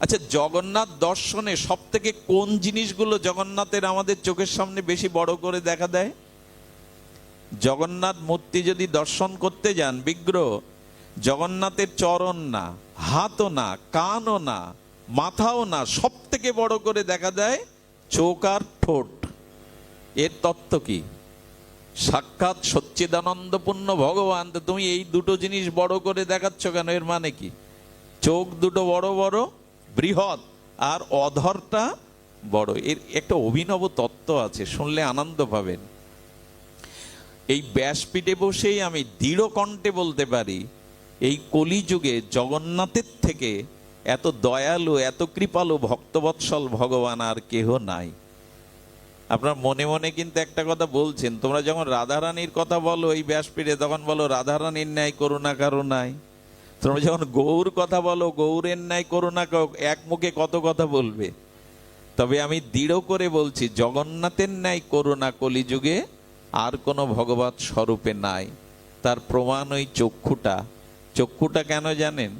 আচ্ছা জগন্নাথ দর্শনে সব থেকে কোন জিনিসগুলো জগন্নাথের আমাদের চোখের সামনে বেশি বড় করে দেখা দেয়? জগন্নাথ মূর্তি যদি দর্শন করতে যান, বিগ্রহ, জগন্নাথের চরণ না, হাতও না, কানও না, মাথাও না সব থেকে বড় করে দেখা দেয় চোখ আর ঠোঁট। এর তত্ত্ব কি? সাক্ষাৎ সচ্চিদানন্দপূর্ণ ভগবান, তো তুমি এই দুটো জিনিস বড় করে দেখাচ্ছ কেন? এর মানে কি? চোখ দুটো বড় বড় বৃহৎ আর অধরটা বড়। এর একটা অভিনব তত্ত্ব আছে, শুনলে আনন্দ পাবেন। এই ব্যাসপীঠে বসেই আমি দৃঢ় কণ্ঠে বলতে পারি, এই কলিযুগে জগন্নাথের থেকে এত দয়ালু, এত কৃপালু, ভক্তবৎসল ভগবান আর কেহ নাই। আপনার মনে মনে কিন্তু একটা কথা বলছেন, তোমরা যখন রাধারানীর কথা বলো এই ব্যাসপীঠে, তখন বলো, রাধারানীর ন্যায় করুণা কারও নাই। তোমরা যখন গৌর কথা বলো, গৌরের ন্যায় কারো- এক মুখে কত কথা বলবে? তবে আমি দৃঢ় করে বলছি, জগন্নাথের ন্যায় করুণা কলিযুগে আর কোনো ভগবত স্বরূপে নাই। তার প্রমাণ ওই চক্ষুটা। চক্ষুটা কেন জানেন?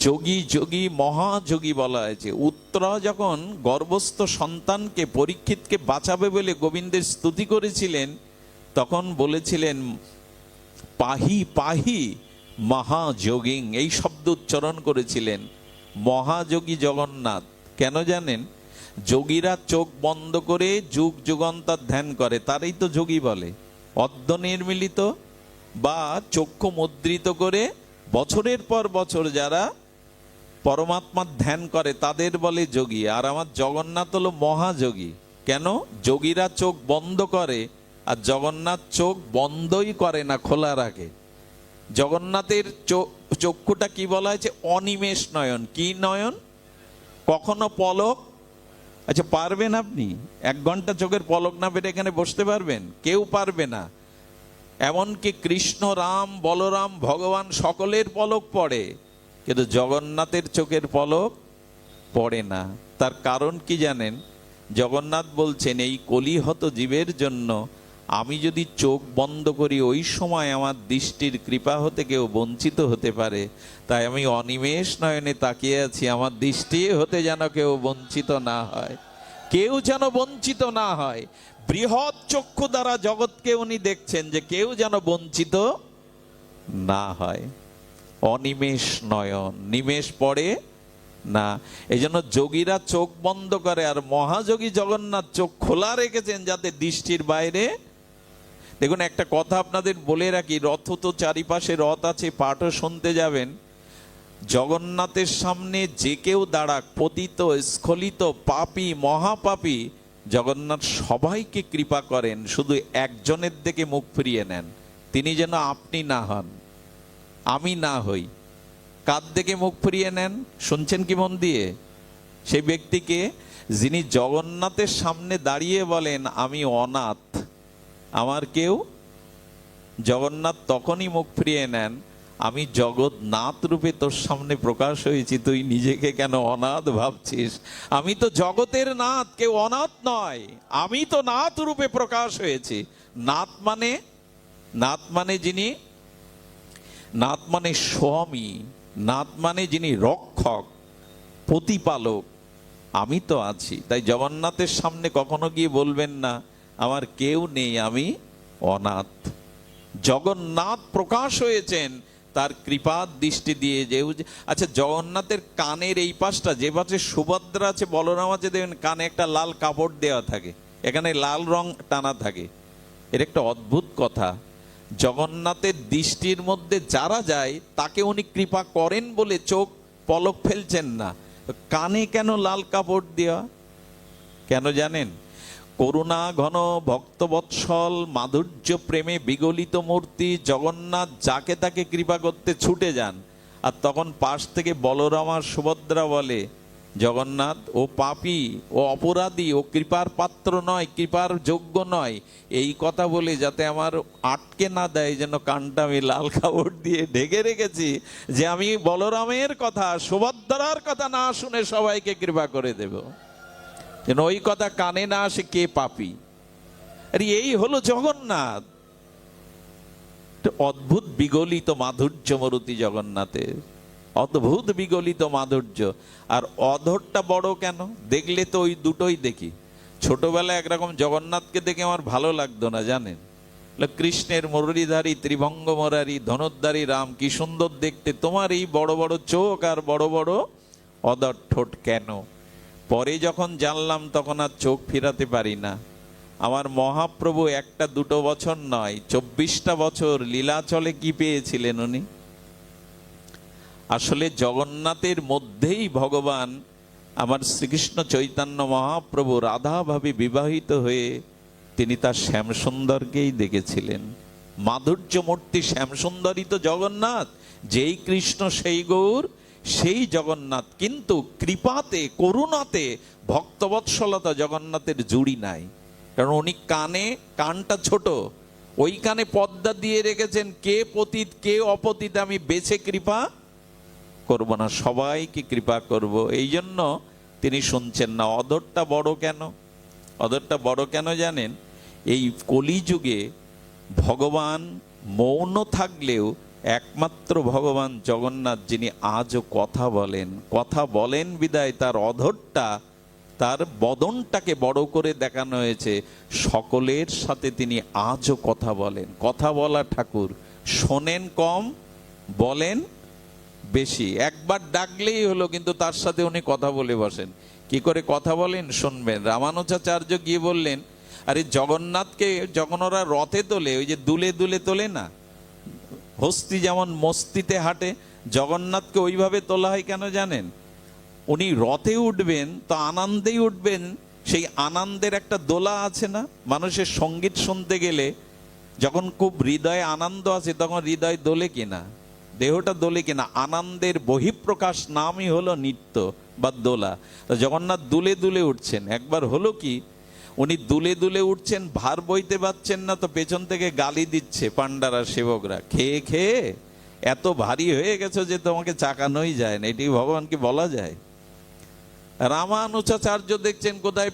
যোগী যোগী মহাযোগী বলা হয়েছে। উত্তরা যখন গর্ভস্থ সন্তানকে, পরীক্ষিতকে বাঁচাবে বলে গোবিন্দের স্তুতি করেছিলেন, তখন বলেছিলেন, পাহি পাহি মহাযোগিং, এই শব্দ উচ্চারণ করেছিলেন মহাযোগী জগন্নাথ। কেন জানেন? যোগীরা চোখ বন্ধ করে যুগ যুগান্তর ধ্যান করে, তারই তো যোগী বলে। অর্ধ নির্মিলিত বা চক্ষু মুদ্রিত করে বছরের পর বছর যারা পরমাত্মার ধ্যান করে, তাদের বলে যোগী। আর আমার জগন্নাথ হলো মহাযোগী। কেন? যোগীরা চোখ বন্ধ করে, আর জগন্নাথ চোখ বন্ধই করে না খোলা রাখে জগন্নাথের চক্ষুটা কি বলা হয়েছে? অনিমেষ নয়ন। কি নয়ন? কখনো পলক? আচ্ছা পারবেন আপনি? এক ঘণ্টা চোখের পলক না পেরে এখানে বসতে পারবেন? কেউ পারবে না। এমনকি কৃষ্ণ রাম, বলরাম, ভগবান সকলের পলক পড়ে। কিন্তু জগন্নাথের চোখের পলক পড়ে না। তার কারণ কি জানেন? জগন্নাথ বলছেন, এই কলিহত জীবের জন্য আমি যদি চোখ বন্ধ করি, ওই সময় আমার দৃষ্টির কৃপা হতে কেউ বঞ্চিত হতে পারে। তাই আমি অনিমেষ নয়নে তাকিয়ে আছি, আমার দৃষ্টি হতে যেন কেউ বঞ্চিত না হয়। কেউ যেন বঞ্চিত না হয়। বৃহৎ চক্ষু দ্বারা জগৎকে উনি দেখছেন যে কেউ যেন বঞ্চিত না হয়। অনিমেষ নয়ন, নিমেষ পড়ে না। এই জন্য যোগীরা চোখ বন্ধ করে আর মহাযোগী জগন্নাথ চোখ খোলা রেখেছেন যাতে দৃষ্টির বাইরে দেখুন, একটা কথা আপনাদের বলে রাখি, রথ তো চারিপাশে রথ আছে, পাঠও শুনতে যাবেন। জগন্নাথের সামনে যে কেউ দাঁড়াক, পতিত, স্খলিত, পাপী, মহাপাপি, জগন্নাথ সবাইকে কৃপা করেন, শুধু একজনের দিকে মুখ ফিরিয়ে নেন। তিনি যেন আপনি না হন, আমি না হই। কার দিকে মুখ ফিরিয়ে নেন, শুনছেন কি মন দিয়ে? সেই ব্যক্তিকে যিনি জগন্নাথের সামনে দাঁড়িয়ে বলেন, আমি অনাথ। আমার কেউ জগন্নাথ তখনই মুখ ফিরিয়ে নেন, আমি জগৎনাথ রূপে তোর সামনে প্রকাশ হয়েছি, তুই নিজেকে কেন অনাথ ভাবছিস? আমি তো জগতের নাথ, কেউ অনাথ নয়, আমি তো নাথ রূপে প্রকাশ হয়েছি। নাথ মানে নাথ মানে যিনি, নাথ মানে স্বামী, নাথ মানে যিনি রক্ষক, প্রতিপালক, আমি তো আছি। তাই জগন্নাথের সামনে কখনো গিয়ে বলবেন না আমার কেউ নেই, আমি অনাথ। জগন্নাথ প্রকাশ হয়েছেন, তার কৃপার দৃষ্টি দিয়ে যে আচ্ছা জগন্নাথের কানের এই পাশটা, যে পাশে সুভদ্রা আছে, বলরাম আছে দেখবেন কানে একটা লাল কাপড় দেওয়া থাকে। এখানে লাল রং টানা থাকে। এর একটা অদ্ভুত কথা, জগন্নাথের দৃষ্টির মধ্যে যারা যায়, তাকে উনি কৃপা করেন বলে চোখ পলক ফেলছেন না। কানে কেন লাল কাপড় দেওয়া? কেন জানেন? করুণা ঘন ভক্তবৎসল মাধুর্য প্রেমে বিগলিত মূর্তি, জগন্নাথ যাকে তাকে কৃপা করতে ছুটে যান। আর তখন পাশ থেকে বলরাম আর সুভদ্রা বলে, জগন্নাথ, ও পাপী, ও অপরাধী, ও কৃপার পাত্র নয়, কৃপার যোগ্য নয়। এই কথা বলে যাতে আমার আটকে না দেয়, যেন কানটা আমি লাল কাপড় দিয়ে ঢেকে রেখেছি, যে আমি বলরামের কথা, সুভদ্রার কথা না শুনে সবাইকে কৃপা করে দেবো। যেন ওই কথা কানে না আসে কে পাপি। আরে এই হলো জগন্নাথ। অদ্ভুত বিগলিত মাধুর্য মরুতি জগন্নাথের। অদ্ভুত বিগলিত মাধুর্য। আর অধরটা বড় কেন? দেখলে তো ওই দুটোই দেখি। ছোটবেলায় একরকম জগন্নাথকে দেখে আমার ভালো লাগতো না, জানেন? কৃষ্ণের মুরলীধারী, ত্রিভঙ্গ মরারি ধনুদ্ধারী রাম, কি সুন্দর দেখতে। তোমার এই বড় বড় চোখ আর বড় বড় অদর ঠোঁট কেন? পরে যখন জানলাম, তখন আর চোখ ফিরাতে পারি না। আমার মহাপ্রভু একটা দুটো বছর নয়, চব্বিশটা বছর লীলাচলে কি পেয়েছিলেন উনি? আসলে জগন্নাথের মধ্যেই ভগবান আমার শ্রীকৃষ্ণ চৈতন্য মহাপ্রভু রাধাভাবে বিবাহিত হয়ে তিনি তার শ্যামসুন্দরকেই দেখেছিলেন। মাধুর্য মূর্তি শ্যামসুন্দরই তো জগন্নাথ, যেই কৃষ্ণ সেই গৌর সেই জগন্নাথ কিন্তু কৃপাতে, করুণাতে, ভক্তবৎসলতা জগন্নাথের জুড়ি নাই। কারণ উনি কানে, কানটা ছোট। ওই কানে পদ্মা দিয়ে রেখেছেন, কে পতিত, কে অপতিত, আমি বেছে কৃপা করব না, সবাইকে কৃপা করব। এই জন্য তিনি শুনছেন না, অদরটা বড় কেন? অদরটা বড় কেন জানেন? এই কলিযুগে ভগবান মৌন থাকলেও একমাত্র ভগবান জগন্নাথ যিনি আজও কথা বলেন কথা বলেন বিদায় তার অধরটা, তার বদনটাকে বড় করে দেখানো হয়েছে। সকলের সাথে তিনি আজও কথা বলেন। কথা বলা ঠাকুর, শোনেন কম, বলেন বেশি। একবার ডাকলেই হলো, কিন্তু তার সাথে উনি কথা বলে বসেন। কি করে কথা বলেন? শুনবেন। রামানুজাচার্য গিয়ে বললেন, আরে জগন্নাথকে যখন ওরা রথে তোলে, ওই যে দুলে দুলে তোলে না হস্তি যেমন মস্তিতে হাঁটে, জগন্নাথকে ওইভাবে তোলা হয় কেন জানেন? উনি রথে উঠবেন, তো আনন্দেই উঠবেন, সেই আনন্দের একটা দোলা আছে না? মানুষের সংগীত শুনতে গেলে যখন খুব হৃদয়ে আনন্দ আছে, তখন হৃদয় দোলে কিনা? দেহটা দোলে কিনা? আনন্দের বহিঃপ্রকাশ নামই হলো নৃত্য বা দোলা। তো জগন্নাথ দুলে দুলে উঠছেন। একবার হলো কি উনি দুলে দুলে উঠছেন, ভার বইতে পারছেন না, তো পেছন থেকে গালি দিচ্ছে পান্ডারা সেবকরা। খেয়ে খেয়ে এত ভারী হয়ে গেছো যে তোমাকে চাকানোই যায় না, এটি ভগবানকে বলা যায়? রামানুচাচার্য দেখছেন কোথায়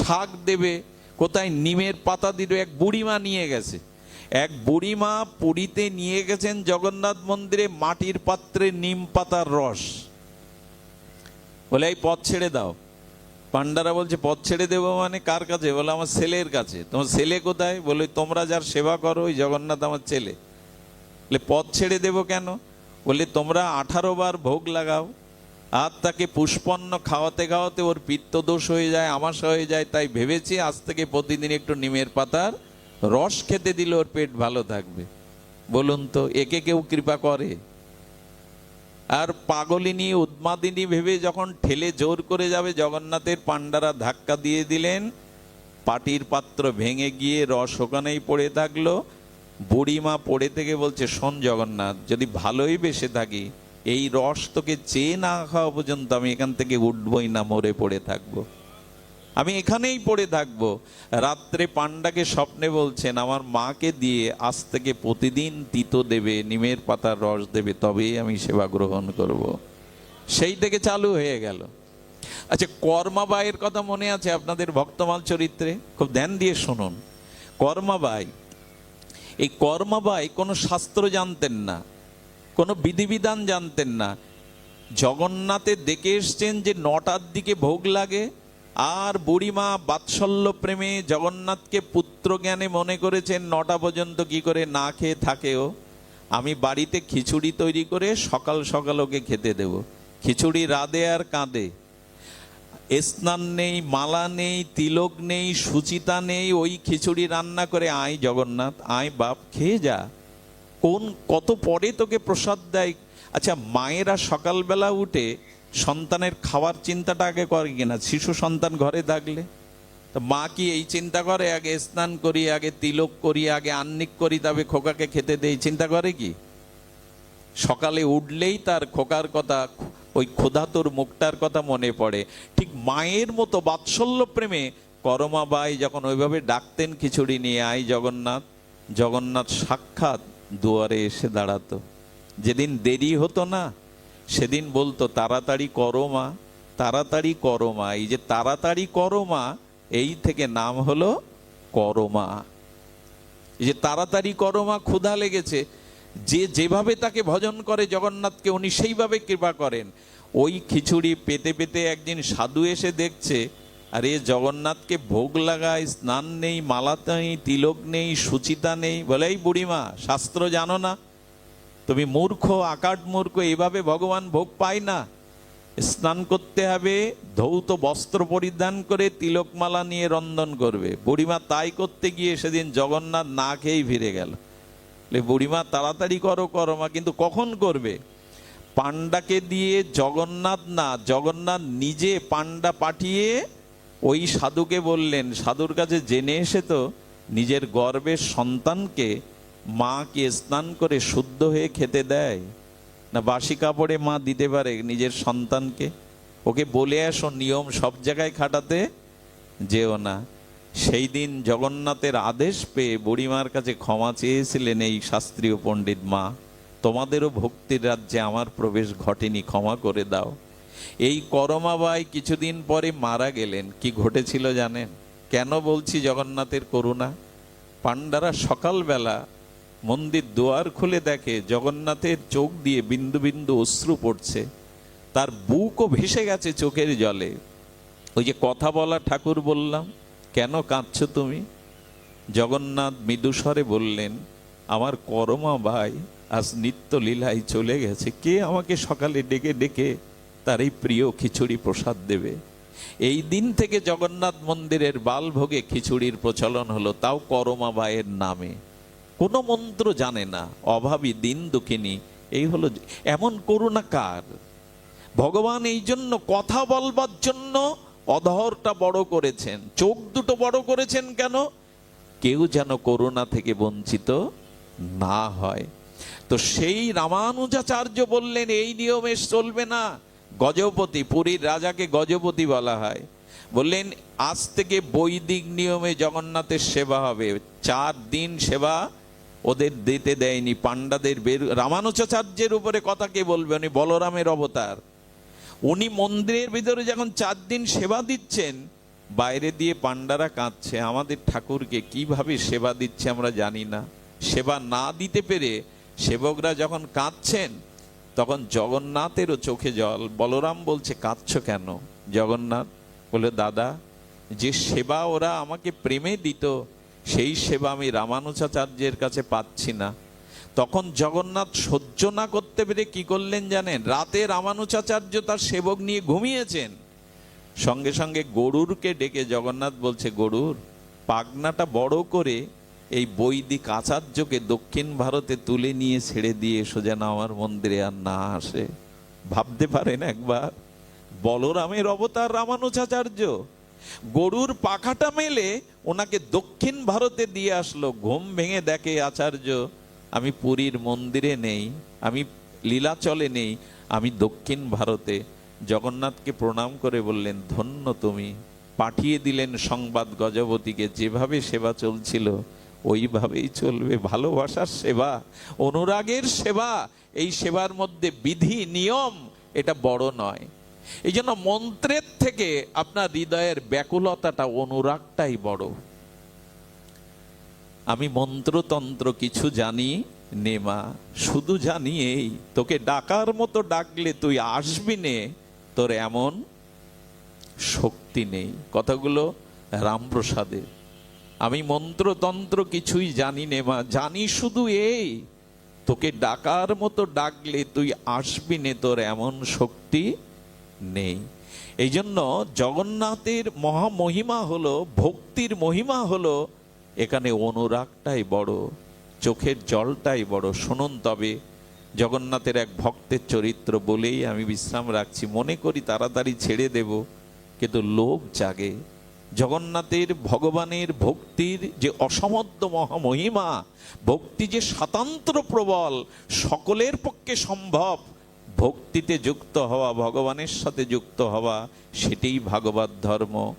শাক দেবে, কোথায় নিমের পাতা দিল, এক বুড়িমা নিয়ে গেছে। এক বুড়িমা পুরীতে নিয়ে গেছেন জগন্নাথ মন্দিরে মাটির পাত্রে নিম পাতার রস। বলে, এই পথ ছেড়ে দাও। পান্ডারা বলছে, পথ ছেড়ে দেবো মানে কার কাছে? বলে, আমার ছেলের কাছে। তোমার ছেলে কোথায়? বলে, তোমরা যার সেবা করো, ওই জগন্নাথ আমার ছেলে। বলে, পথ ছেড়ে দেবো কেন? বলে, তোমরা আঠারো বার ভোগ লাগাও, আর তাকে পুষ্পন্ন খাওয়াতে খাওয়াতে ওর পিত্তদোষ হয়ে যায়, আমাশা হয়ে যায়। তাই ভেবেছি আজ থেকে প্রতিদিন একটু নিমের পাতার রস খেতে দিলে ওর পেট ভালো থাকবে। বলুন তো, একে কেউ কৃপা করে? আর পাগলিনী উদ্মাদিনী ভেবে যখন ঠেলে জোর করে যাবে, জগন্নাথের পান্ডারা ধাক্কা দিয়ে দিলেন। পাটির পাত্র ভেঙে গিয়ে রস ওখানেই পড়ে থাকল। বুড়িমা পড়ে থেকে বলছে, শোন জগন্নাথ, যদি ভালোই বেসে থাকি, এই রস তোকে চেয়ে না খাওয়া পর্যন্ত আমি এখান থেকে উঠবই না, মরে পড়ে থাকব। আমি এখানেই পড়ে থাকব। রাত্রে পান্ডাকে স্বপ্নে বলছেন, আমার মাকে দিয়ে আজ থেকে প্রতিদিন তিতো দেবে, নিমের পাতার রস দেবে, তবেই আমি সেবা গ্রহণ করব। সেই থেকে চালু হয়ে গেল। আচ্ছা কর্মাবাইয়ের কথা মনে আছে আপনাদের ভক্তমাল চরিত্রে? খুব ধ্যান দিয়ে শুনুন। কর্মাবাই এই কর্মাবাই কোনো শাস্ত্র জানতেন না, কোনো বিধিবিধান জানতেন না। জগন্নাথে দেখে এসছেন যে নটার দিকে ভোগ লাগে আর বুড়িমা বাৎসল্য প্রেমে জগন্নাথকে পুত্র জ্ঞানে মনে করেছেন, নটা পর্যন্ত কি করে না খেয়ে থাকেও। আমি বাড়িতে খিচুড়ি তৈরি করে সকাল সকাল ওকে খেতে দেব। খিচুড়ি রাঁধে আর কাঁদে। স্নান নেই, মালা নেই, তিলক নেই, সুচিতা নেই, ওই খিচুড়ি রান্না করে আয় জগন্নাথ, আয় বাপ, খেয়ে যা। কোন, কত পরে তোকে প্রসাদ দেয়? আচ্ছা মায়েরা সকালবেলা উঠে সন্তানের খাওয়ার চিন্তাটা আগে করে কিনা? শিশু সন্তান ঘরে থাকলে? তো মা কি এই চিন্তা করে? আগে স্নান করি, আগে তিলক করি, আগে আন্নিক করি, তবে খোকাকে খেতে দেই। চিন্তা করে কি? সকালে উঠলেই তার খোকার কথা, ওই ক্ষুধাতুর মুখটার কথা মনে পড়ে। ঠিক মায়ের মতো বাৎসল্য প্রেমে করমাবাই যখন ওইভাবে ডাকতেন খিচুড়ি নিয়ে আই জগন্নাথ। জগন্নাথ সাক্ষাৎ দুয়ারে এসে দাঁড়াতো। যেদিন দেরি হতো না সেদিন বলতো, তাড়াতাড়ি করো মা, তাড়াতাড়ি করো মা। এই যে তাড়াতাড়ি করো মা এই থেকে নাম হলো করমা এই যে তাড়াতাড়ি করো মা ক্ষুধা লেগেছে। যে যেভাবে তাকে ভজন করে জগন্নাথকে, উনি সেইভাবে কৃপা করেন। ওই খিচুড়ি পেতে পেতে একদিন সাধু এসে দেখছে, আরে জগন্নাথকে ভোগ লাগায়, স্নান নেই, মালা নেই, তিলক নেই, সুচিতা নেই। বলে, এই বুড়িমা, শাস্ত্র জানো না তুমি মূর্খ, আকাট মূর্খ এভাবে ভগবান ভোগ পায় না। স্নান করতে হবে, ধৌত বস্ত্র পরিধান করে তিলকমালা নিয়ে রন্ধন করবে। বুড়িমা তাই করতে গিয়ে সেদিন জগন্নাথ না খেয়েই ফিরে গেল। বুড়িমা, তাড়াতাড়ি করো করো মা, কিন্তু কখন করবে? পান্ডাকে দিয়ে জগন্নাথ না, জগন্নাথ নিজে পান্ডা পাঠিয়ে ওই সাধুকে বললেন, সাধুর কাছে জেনে এসে তো নিজের গর্বের সন্তানকে মাকে স্নান করে শুদ্ধ হয়ে খেতে দেয়। না বাসি কাপড়ে মা দিতে পারে নিজের সন্তানকে? ওকে বলে আসো, নিয়ম সব জায়গায় খাটাতে যেও না। সেই দিন জগন্নাথের আদেশ পেয়ে বুড়িমার কাছে ক্ষমা চেয়েছিলেন এই শাস্ত্রীয় পণ্ডিত মা। তোমাদেরও ভক্তির রাজ্যে আমার প্রবেশ ঘটেনি, ক্ষমা করে দাও। এই করমাবাই কিছুদিন পরে মারা গেলেন। কি ঘটেছিল জানেন? কেন বলছি জগন্নাথের করুণা? পাণ্ডারা সকালবেলা মন্দির দুয়ার খুলে দেখে জগন্নাথের চোখ দিয়ে বিন্দু বিন্দু অশ্রু পড়ছে। তার বুকও ভেসে গেছে চোখের জলে। ওই যে কথা বলা ঠাকুর বললাম, কেন কাঁদছ তুমি? জগন্নাথ মৃদুস্বরে বললেন, আমার করমা ভাই আজ নিত্য লীলায় চলে গেছে। কে আমাকে সকালে ডেকে ডেকে তার এই প্রিয় খিচুড়ি প্রসাদ দেবে? এই দিন থেকে জগন্নাথ মন্দিরের বালভোগে খিচুড়ির প্রচলন হলো, তাও করমা ভাইয়ের নামে। কোনো মন্ত্র জানে না, অভাবী, দিন দুঃখিনী, এই হলো এমন করুণা কার ভগবান এই জন্য কথা বলবার জন্য অধরটা বড় করেছেন। চোখ দুটো বড় করেছেন কেন? কেউ যেন করুণা থেকে বঞ্চিত না হয়। তো সেই রামানুজাচার্য বললেন, এই নিয়মে চলবে না। গজপতি, পুরীর রাজাকে গজপতি বলা হয়। বললেন, আজ থেকে বৈদিক নিয়মে জগন্নাথের সেবা হবে। চার দিন সেবা ওদের দিতে দেয়নি, পাণ্ডাদের বের, রামানুজাচার্যের উপরে কথা কে বলবে? উনি বলরামের অবতার। উনি মন্দিরের ভিতরে যখন চার দিন সেবা দিচ্ছেন, বাইরে দিয়ে পাণ্ডারা কাঁদছে, আমাদের ঠাকুরকে কীভাবে সেবা দিচ্ছে আমরা জানি না। সেবা না দিতে পেরে সেবকরা যখন কাঁদছেন, তখন জগন্নাথেরও চোখে জল। বলরাম বলছে, কাঁদছ কেন জগন্নাথ? বলে, দাদা, যে সেবা ওরা আমাকে প্রেমে দিত সেই সেবা আমি রামানুজাচার্যের কাছে পাচ্ছি না। তখন জগন্নাথ সহ্য না করতে পেরে কি করলেন জানেন? রাতে রামানুজাচার্য তার সেবক নিয়ে ঘুমিয়েছেন। সঙ্গে সঙ্গে গরুরকে ডেকে জগন্নাথ বলছে, গরুর, পাগনাটা বড় করে এই বৈদিক আচার্যকে দক্ষিণ ভারতে তুলে নিয়ে ছেড়ে দিয়ে এসো যেন আমার মন্দিরে আর না আসে। ভাবতে পারেন একবার? বলরামের অবতার রামানুজাচার্য। গরুর পাখাটা মেলে ওনাকে দক্ষিণ ভারতে দিয়ে আসলো। ঘুম ভেঙে দেখে আচার্য, আমি পুরীর মন্দিরে নেই, আমি লীলাচলে নেই, আমি দক্ষিণ ভারতে। জগন্নাথকে প্রণাম করে বললেন, ধন্য তুমি। পাঠিয়ে দিলেন সংবাদ গজপতিকে, যেভাবে সেবা চলছিল, ওইভাবেই চলবে। ভালোবাসার সেবা, অনুরাগের সেবা, এই সেবার মধ্যে বিধি, নিয়ম, এটা বড় নয়। এই জন্য মন্ত্রের থেকে আপনার হৃদয়ের ব্যাকুলতাটা, অনুরাগটাই বড়। আমি মন্ত্রতন্ত্র কিছু জানি নেমা শুধু জানি এই, তোকে ডাকার মতো ডাকলে তুই আসবি নে, তোর এমন শক্তি নেই। কথাগুলো রামপ্রসাদের। আমি মন্ত্রতন্ত্র কিছুই জানি নে মা, জানি শুধু এই, তোকে ডাকার মতো ডাকলে তুই আসবি নে তোর এমন শক্তি নেই। এই জন্য জগন্নাথের মহামহিমা হলো, ভক্তির মহিমা হলো, এখানে অনুরাগটাই বড়, চোখের জলটাই বড়। শুনুন তবে, জগন্নাথের এক ভক্তের চরিত্র বলেই আমি বিশ্রাম রাখছি। মনে করি তাড়াতাড়ি ছেড়ে দেব, কিন্তু লোভ জাগে। জগন্নাথের ভগবানের ভক্তির যে অসমদ্য মহামহিমা, ভক্তি যে স্বাতন্ত্র প্রবল, সকলের পক্ষে সম্ভব। ভক্তিতে যুক্ত হওয়া, ভগবানের সাথে যুক্ত হওয়া, সেটাই ভাগবত ধর্ম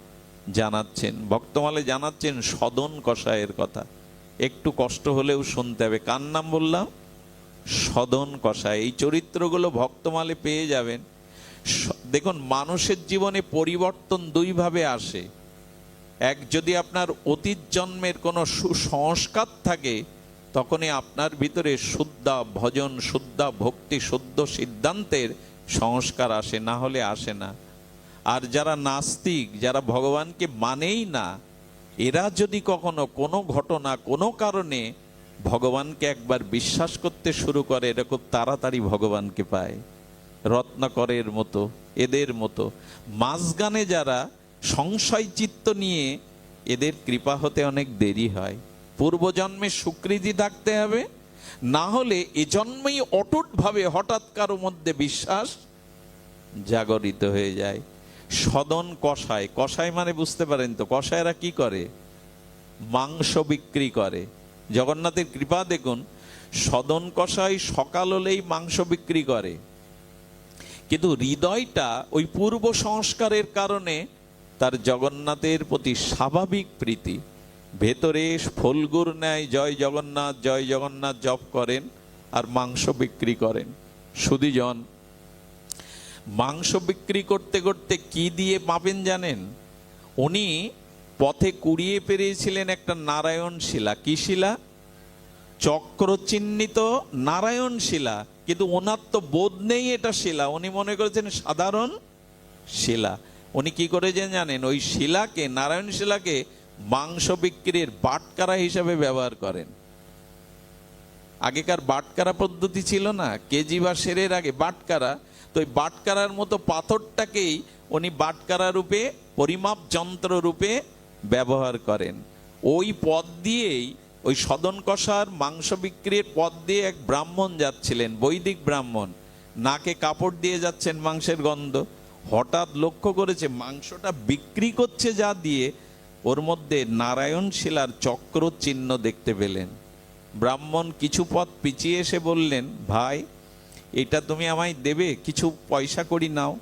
জানাচ্ছেন। ভক্তমালে জানাচ্ছেন সদন কষায়ের কথা। একটু কষ্ট হলেও শুনতে হবে। কার নাম বললাম? সদন কষায় এই চরিত্রগুলো ভক্তমালে পেয়ে যাবেন। দেখুন, মানুষের জীবনে পরিবর্তন দুইভাবে আসে। এক, যদি আপনার অতীত জন্মের কোনো সুসংস্কার থাকে তখনই আপনার ভিতরে শুদ্ধা ভজন, শুদ্ধা ভক্তি, শুদ্ধ সিদ্ধান্তের সংস্কার আসে, না হলে আসে না। আর যারা নাস্তিক, যারা ভগবানকে মানেই না, এরা যদি কখনো কোনো ঘটনা, কোনো কারণে ভগবানকে একবার বিশ্বাস করতে শুরু করে এরা খুব তাড়াতাড়ি ভগবানকে পায়। রত্নাকরের মতো, এদের মতো। মাঝগানে যারা সংশয় চিত্ত নিয়ে এদের কৃপা হতে অনেক দেরি হয়। পূর্বজন্মে সুকৃতি থাকতে হবে, না হলে এ জন্মেই অটুটভাবে হঠাৎ কারও মধ্যে বিশ্বাস জাগরিত হয়ে যায়। সদন কষায় কষায় মানে বুঝতে পারেন তো কষায়রা কি করে? মাংস বিক্রি করে। জগন্নাথের কৃপা দেখুন, সদন কষাই সকাল হলেই মাংস বিক্রি করে। কিন্তু হৃদয়টা ওই পূর্ব সংস্কারের কারণে তার জগন্নাথের প্রতি স্বাভাবিক প্রীতি। ভেতরে ফলগুর নেয় জয় জগন্নাথ জয় জগন্নাথ জপ করেন আর মাংস বিক্রি করেন। সুদীজন মাংস বিক্রি করতে করতে কি দিয়ে পাবেন জানেন? উনি পথে কুড়িয়ে পেরিয়েছিলেন একটা নারায়ণ শিলা। কি শিলা? চক্র চিহ্নিত নারায়ণ শিলা। কিন্তু ওনার তো বোধ নেই এটা শিলা। উনি মনে করেছেন সাধারণ শিলা। উনি কি করেছেন জানেন? ওই শিলাকে, নারায়ণ শিলাকে মাংস বিক্রির বাটকারা হিসাবে ব্যবহার করেন। আগেকার বাটকারা পদ্ধতি ছিল না, কেজি বা সেরের আগে বাটকারা, তো ওই বাটকারার মতো পাথরটাকেই উনি বাটকারা রূপে, পরিমাপ যন্ত্র রূপে ব্যবহার করেন। ওই পথ দিয়েই, ওই সদন কষার মাংস বিক্রির পথ দিয়ে এক ব্রাহ্মণ যাচ্ছিলেন, বৈদিক ব্রাহ্মণ। নাকে কাপড় দিয়ে যাচ্ছেন মাংসের গন্ধ। হঠাৎ লক্ষ্য করেছে মাংসটা বিক্রি করছে যা দিয়ে ওর মধ্যে নারায়ণ শিলার চক্র চিহ্ন দেখতে পেলেন। ব্রাহ্মণ কিছু পথ পিছিয়ে এসে বললেন, ভাই, এটা তুমি আমায় দেবে, কিছু পয়সা করি নাও।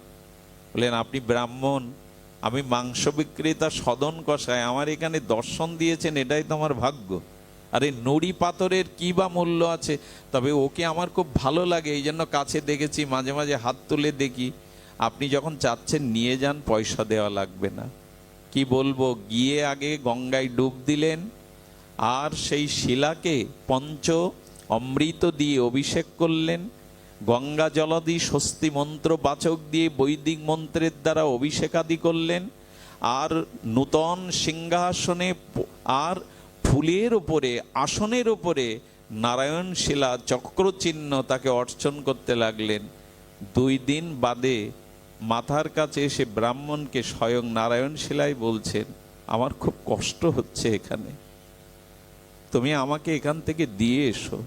বললেন, আপনি ব্রাহ্মণ, আমি মাংস বিক্রেতা সদন কষায়, আমার এখানে দর্শন দিয়েছেন, এটাই তো আমার ভাগ্য। আরে, নুড়ি পাথরের কি বা মূল্য আছে? তবে ওকে আমার খুব ভালো লাগে, এই জন্য কাছে দেখেছি, মাঝে মাঝে হাত তুলে দেখি। আপনি যখন চাচ্ছেন, নিয়ে যান, পয়সা দেওয়া লাগবে না। কি বলব, গিয়ে আগে গঙ্গায় ডুব দিলেন, আর সেই শিলাকে পঞ্চ অমৃত দিয়ে অভিষেক করলেন, গঙ্গা জলদি স্বস্তি মন্ত্র বাচক দিয়ে বৈদিক মন্ত্রের দ্বারা অভিষেকাদি করলেন, আর নূতন সিংহাসনে আর ফুলের ওপরে আসনের ওপরে নারায়ণ শিলা চক্রচিহ্ন তাকে অর্চন করতে লাগলেন। দুই দিন বাদে মাথার কাছে এসে ব্রাহ্মণকে স্বয়ং নারায়ণ শিলাই বলছেন, আমার খুব কষ্ট হচ্ছে এখানে। তুমি আমাকে এখান থেকে দিয়ে এসো।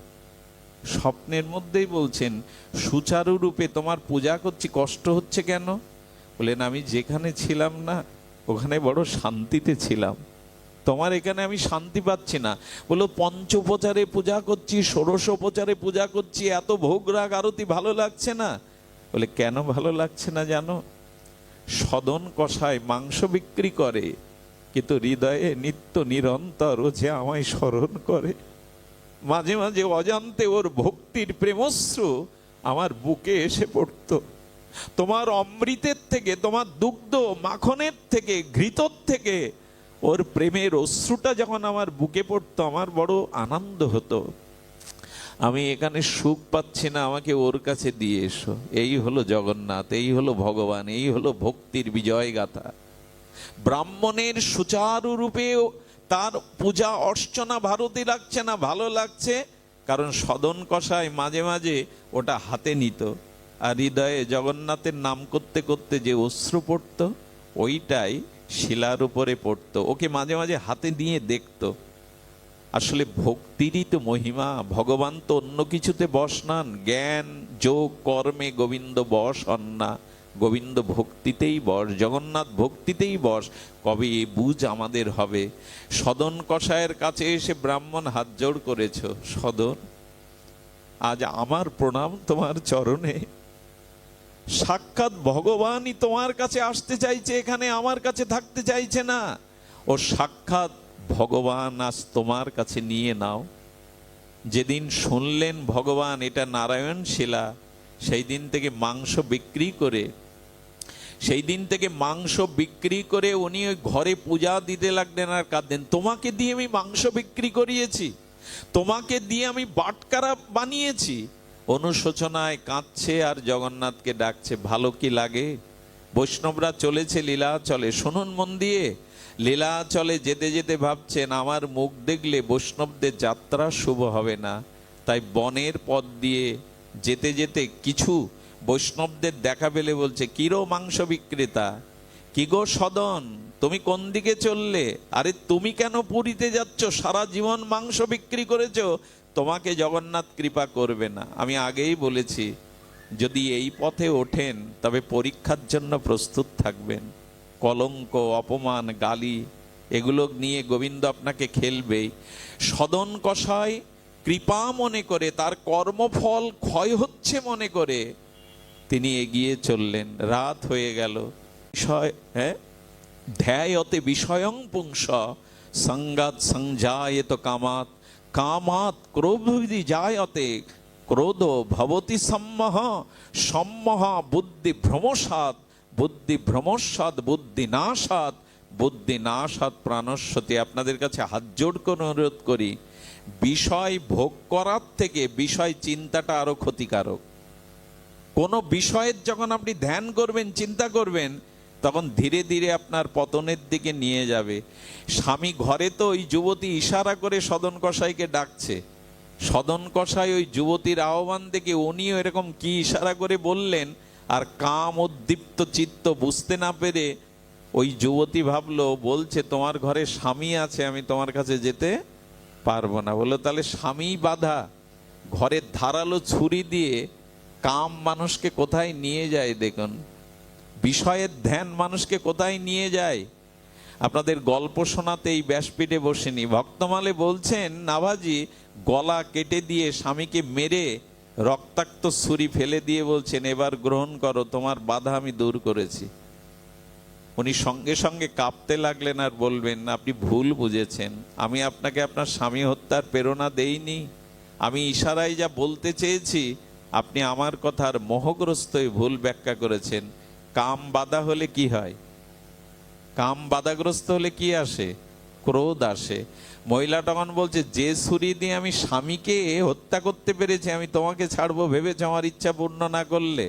স্বপ্নের মধ্যেই বলছেন, সুচারু রূপে তোমার পূজা করছি, কষ্ট হচ্ছে কেন? বলেন, আমি যেখানে ছিলাম না, ওখানে বড় শান্তিতে ছিলাম। তোমার এখানে আমি শান্তি পাচ্ছি না। বলো, পঞ্চোপচারে পূজা করছি, ষোড়শোপচারে পূজা করছি, এত ভোগ রাগ, আরতি ভালো লাগছে না? বলে, কেন ভালো লাগছে না জানো? সদন কষায় মাংস বিক্রি করে, কিন্তু হৃদয়ে নিত্য নিরন্তর ও যে আমায় স্মরণ করে। মাঝে মাঝে অজান্তে ওর ভক্তির প্রেমশ্রু আমার বুকে এসে পড়তো। তোমার অমৃতের থেকে, তোমার দুগ্ধ মাখনের থেকে, ঘৃতর থেকে ওর প্রেমের অশ্রুটা যখন আমার বুকে পড়তো, আমার বড় আনন্দ হতো। আমি এখানে সুখ পাচ্ছি না, আমাকে ওর কাছে দিয়ে এসো। এই হলো জগন্নাথ, এই হলো ভগবান, এই হলো ভক্তির বিজয় গাথা ব্রাহ্মণের সুচারু রূপেও তার পূজা অর্চনা ভারতী লাগছে না, ভালো লাগছে, কারণ সদন কষায় মাঝে মাঝে ওটা হাতে নিত। আর হৃদয়ে জগন্নাথের নাম করতে করতে যে অশ্রু পড়তো, ওইটাই শিলার উপরে পড়তো। ওকে মাঝে মাঝে হাতে নিয়ে দেখতো। আসলে ভক্তিরই তো মহিমা। ভগবান তো অন্য কিছুতে বস নান। জ্ঞান, যোগ, কর্মে গোবিন্দ বস হন না গোবিন্দ ভক্তিতেই বস, জগন্নাথ ভক্তিতেই বস। কবে এ বুঝ আমাদের হবে? সদন কষায়ের কাছে এসে ব্রাহ্মণ হাত জোড় করেছ। সদন, আজ আমার প্রণাম তোমার চরণে। সাক্ষাৎ ভগবানই তোমার কাছে আসতে চাইছে, এখানে আমার কাছে থাকতে চাইছে না। ও সাক্ষাৎ ভগবান আজ তোমার কাছে নিয়ে নাও। যেদিন শুনলেন ভগবান এটা নারায়ণ শিলা, সেই দিন থেকে মাংস বিক্রি করে, সেই দিন থেকে মাংস বিক্রি করে উনি ওই ঘরে পূজা দিতে লাগলেন আর কাঁদলেন, তোমাকে দিয়ে আমি মাংস বিক্রি করিয়েছি, তোমাকে দিয়ে আমি বাটকারা বানিয়েছি। অনুশোচনায় কাঁদছে আর জগন্নাথকে ডাকছে, ভালো কি লাগে? বৈষ্ণবরা চলেছে লীলা চলে শুনুন মন দিয়ে। লীলা চলে যেতে যেতে ভাবছেন, আমার মুখ দেখলে বৈষ্ণবদের যাত্রা শুভ হবে না। তাই বনের পথ দিয়ে যেতে যেতে কিছু বৈষ্ণবদের দেখা পেলে বলছে, কিরো মাংস বিক্রেতা? কি গো সদন? তুমি কোন দিকে চললে? আরে তুমি কেন পুরীতে যাচ্ছ? সারা জীবন মাংস বিক্রি করেছ। তোমাকে জগন্নাথ কৃপা করবে না। আমি আগেই বলেছি, যদি এই পথে ওঠেন, তবে পরীক্ষার জন্য প্রস্তুত থাকবেন। কলঙ্ক, অপমান, গালি, এগুলো নিয়ে গোবিন্দ আপনাকে খেলবেই সদন কষায় কৃপা মনে করে, তার কর্মফল ক্ষয় হচ্ছে মনে করে। তিনি এগিয়ে চললেন, রাত হয়ে গেল। বিষয় হ্যাঁ? ধ্যায়তে বিষয়ং পুংস সঙ্গাত সংজায়ত কামাত কামাত ক্রোধি জায়তে ক্রোধ ভবতি সম্মহ সম্মহ বুদ্ধি ভ্রমসাদ বুদ্ধি ভ্রমসাদ বুদ্ধি নাশাদ বুদ্ধি নাশাদ প্রাণস্বতী। আপনাদের কাছে হাত জোড় করে অনুরোধ করি, বিষয় ভোগ করার থেকে বিষয় চিন্তাটা আরও ক্ষতিকারক। কোনো বিষয়ের যখন আপনি ধ্যান করবেন, চিন্তা করবেন, তখন ধীরে ধীরে আপনার পতনের দিকে নিয়ে যাবে। স্বামী ঘরে তো ওই যুবতী ইশারা করে সদন কষাইকে ডাকছে। সদন কষাই ওই যুবতীর আহ্বান দেখে উনিও এরকম কি ইশারা করে বললেন আর কাম উদ্দীপ্ত চিত্ত বুঝতে না পেরে ওই যুবতী ভাবলো, বলছে, তোমার ঘরে স্বামী আছে, আমি তোমার কাছে যেতে পারব না। বলল, তাহলে স্বামী বাধা। ঘরের ধারালো ছুরি দিয়ে কাম মানুষকে কোথায় নিয়ে যায় দেখুন? বিষয়ের ধ্যান মানুষকে কোথায় নিয়ে যায়? আপনাদের গল্প শোনাতে এই ব্যাসপীঠে বসেনি। ভক্তমালে বলছেন, নাভাজি, গলা কেটে দিয়ে স্বামীকে মেরে রক্তাক্ত ছুরি ফেলে দিয়ে বলছেন, এবার গ্রহণ করো, তোমার বাধা আমি দূর করেছি। উনি সঙ্গে সঙ্গে কাঁপতে লাগলেন আর বলবেন, আপনি ভুল বুঝেছেন। আমি আপনাকে আপনার স্বামী হত্যার প্রেরণা দেইনি। আমি ইশারায় যা বলতে চেয়েছি, আপনি আমার কথার মোহগ্রস্ত ভুল ব্যাখ্যা করেছেন। কাম বাধা হলে কি হয়? কাম বাধাগ্রস্ত হলে কি আসে? ক্রোধ আসে। মহিলা তখন বলছে, যে ছুরি দিয়ে আমি স্বামীকে হত্যা করতে পেরেছি, আমি তোমাকে ছাড়বো ভেবেছে আমার ইচ্ছা পূর্ণ না করলে?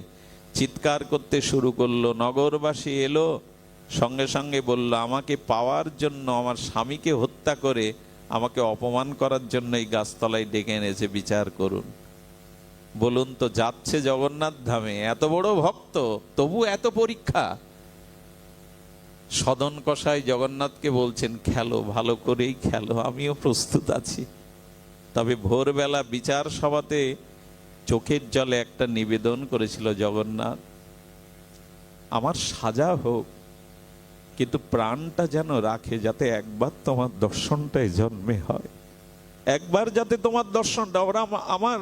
চিৎকার করতে শুরু করল। নগরবাসী এলো, সঙ্গে সঙ্গে বলল, আমাকে পাওয়ার জন্য, আমার স্বামীকে হত্যা করে, আমাকে অপমান করার জন্য এই গাছতলায় ডেকে এনেছে, বিচার করুন। বলুন তো, যাচ্ছে জগন্নাথ ধামে, এত বড় ভক্ত, তবু এত পরীক্ষা। সদন কষাই জগন্নাথকে বলছেন, খেলো, ভালো করেই খেলো, আমিও প্রস্তুত আছি। তবে ভোরবেলা বিচার সভাতে চোখের জলে একটা নিবেদন করেছিল জগন্নাথ, আমার সাজা হোক, কিন্তু প্রাণটা যেন রাখে যাতে একবার তোমার দর্শনটাই জন্মে হয়। একবার যাতে তোমার দর্শনটা, ওরা আমার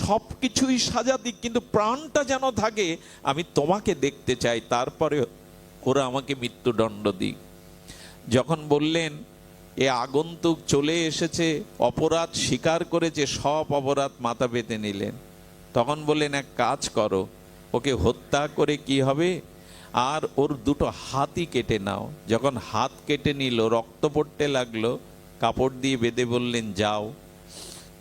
সব কিছুই সাজা দিক, কিন্তু প্রাণটা যেন থাকে, আমি তোমাকে দেখতে চাই। তারপরে ওরা আমাকে মৃত্যুদণ্ড দিক। যখন বললেন, এ আগন্তুক চলে এসেছে, অপরাধ স্বীকার করেছে, সব অপরাধ মাথা পেতে নিলেন। তখন বললেন, এক কাজ করো, ওকে হত্যা করে কি হবে? আর ওর দুটো হাতই কেটে নাও। যখন হাত কেটে নিল, রক্ত পড়তে লাগল, কাপড় দিয়ে বেঁধে বললেন, যাও,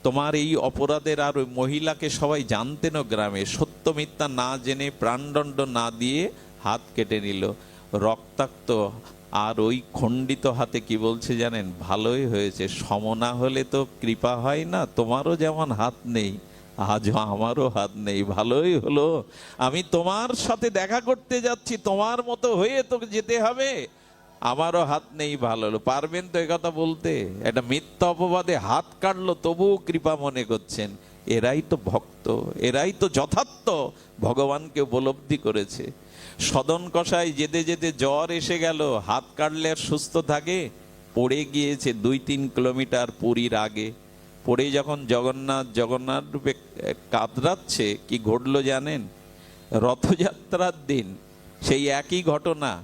তোমার এই অপরাধের আর ওই মহিলাকে সবাই জানতেনও গ্রামে। সত্য মিথ্যা না জেনে প্রাণদণ্ড না দিয়ে হাত কেটে নিল। রক্তাক্ত। আর ওই খণ্ডিত হাতে কি বলছে জানেন? ভালোই হয়েছে। সমনা হলে তো কৃপা হয় না। তোমারও যেমন হাত নেই, আজও আমারও হাত নেই। ভালোই হলো। আমি তোমার সাথে দেখা করতে যাচ্ছি। তোমার মতো হয়ে তো যেতে হবে। আমারও হাত নেই, ভালো হলো। পারবেন তো কথা বলতে? একটা মিথ্যা অপবাদে হাত কাটলো, তবুও কৃপা মনে করছেন। এরাই তো ভক্ত, এরাই তো যথার্থ। ভগবানকে উপলব্ধি করেছে। সদন কষায় যেতে যেতে জ্বর এসে গেল। হাত কাটলে আর সুস্থ থাকে। পড়ে গিয়েছে দুই তিন কিলোমিটার পুরীর আগে। পড়ে যখন জগন্নাথ জগন্নাথ রূপে কাতরাচ্ছে, কি ঘটলো জানেন? রথযাত্রার দিন, সেই একই ঘটনা।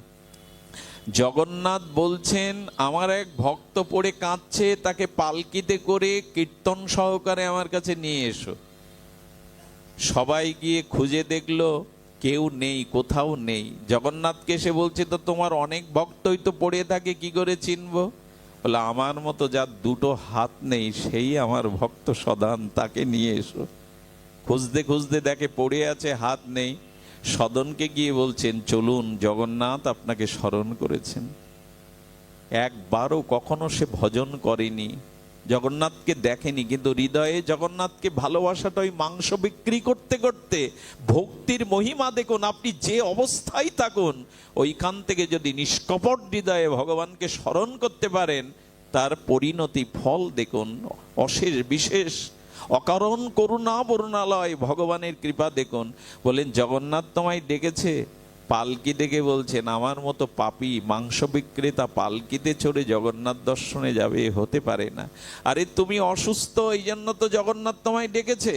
জগন্নাথ বলছেন, আমার এক ভক্ত পড়ে কাঁদছে, তাকে পালকিতে করে কীর্তন সহকারে আমার কাছে নিয়ে এসো। সবাই গিয়ে খুঁজে দেখল কেউ নেই, কোথাও নেই। জগন্নাথকে সে বলছে, তো তোমার অনেক ভক্তই তো পড়ে থাকে, কি করে চিনবো? বলে, আমার মতো যার দুটো হাত নেই, সেই আমার ভক্ত সদান, তাকে নিয়ে এসো। খুঁজতে খুঁজতে দেখে পড়ে আছে, হাত নেই। সদনকে গিয়ে বলছেন, চলুন, জগন্নাথ আপনাকে স্মরণ করেছেন। একবারও কখনো সে ভজন করেনি। জগন্নাথকে দেখেনি, কিন্তু হৃদয়ে জগন্নাথকে ভালোবাসাটা ওই মাংস বিক্রি করতে করতে ভক্তির মহিমা দেখুন, আপনি যে অবস্থায় থাকুন, ওইখান থেকে যদি নিষ্কপট হৃদয়ে ভগবানকে স্মরণ করতে পারেন, তার পরিণতি ফল দেখুন, অশেষ বিশেষ। অকারণ করুণা বরুণালয়, ভগবানের কৃপা দেখুন। বলেন, জগন্নাথ তোমায় ডেকেছে পালকি ডেকে বলছেন, আমার মতো পাপি মাংস বিক্রেতা পালকিতে চড়ে জগন্নাথ দর্শনে যাবে হতে পারে না। আরে, তুমি অসুস্থ এই জন্য তো জগন্নাথ তোমায় ডেকেছে?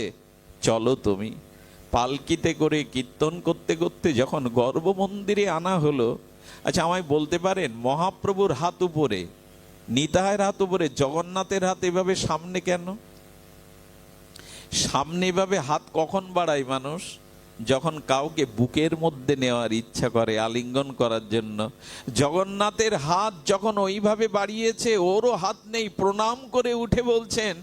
চলো তুমি। পালকিতে করে কীর্তন করতে করতে যখন গর্ভ মন্দিরে আনা হলো আচ্ছা আমায় বলতে পারেন, মহাপ্রভুর হাত উপরে নিতায়ের হাত উপরে, জগন্নাথের হাত এভাবে সামনে কেন? সামনে এভাবে হাত কখন বাড়ায় মানুষ? যখন কাউকে বুকের মধ্যে নেওয়ার ইচ্ছা করে, আলিঙ্গন করার জন্য, জগন্নাথের হাত যখন ওইভাবে বাড়িয়েছে, ওরও হাত নেই, প্রণাম করে উঠে বলছেন,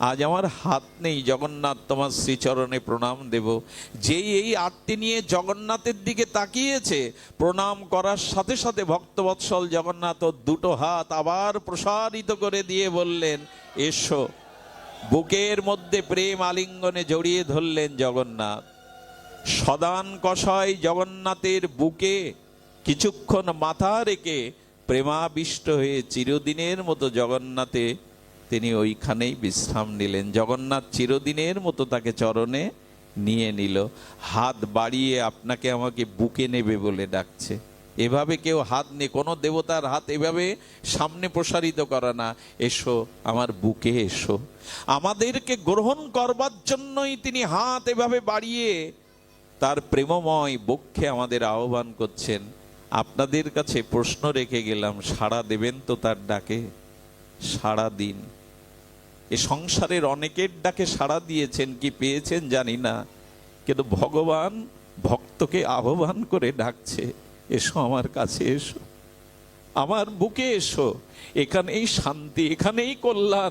আজ আমার হাত নেই, জগন্নাথ তোমার শ্রীচরণে প্রণাম দেব। যেই এই আরতি নিয়ে জগন্নাথের দিকে তাকিয়েছে, প্রণাম করার সাথে সাথে ভক্তবৎসল জগন্নাথ দুটো হাত আবার প্রসারিত করে দিয়ে বললেন, এসো। বুকের মধ্যে প্রেম আলিঙ্গনে জড়িয়ে ধরলেন জগন্নাথ। সদান কষায় জগন্নাথের বুকে কিছুক্ষণ মাথা রেখে প্রেমাবিষ্ট হয়ে চিরদিনের মতো জগন্নাথে তিনি ওইখানেই বিশ্রাম নিলেন। জগন্নাথ চিরদিনের মতো তাকে চরণে নিয়ে নিল। হাত বাড়িয়ে আপনাকে আমাকে বুকে নেবে বলে ডাকছে। এভাবে কেউ হাত নেই কোনো দেবতার হাত এভাবে সামনে প্রসারিত করে না। এসো, আমার বুকে এসো। আমাদেরকে গ্রহণ করবার জন্যই তিনি হাত এভাবে বাড়িয়ে তার প্রেমময় বক্ষে আমাদের আহ্বান করছেন, আপনাদের কাছে প্রশ্ন রেখে গেলাম, সাড়া দেবেন তো তার ডাকে? সাড়া দিন। এ সংসারের অনেকের ডাকে সাড়া দিয়েছেন, কি পেয়েছেন জানি না। কিন্তু ভগবান ভক্তকে আহ্বান করে ডাকছে, এসো আমার কাছে এসো। আমার বুকে এসো, এখানেই শান্তি, এখানেই কল্যাণ।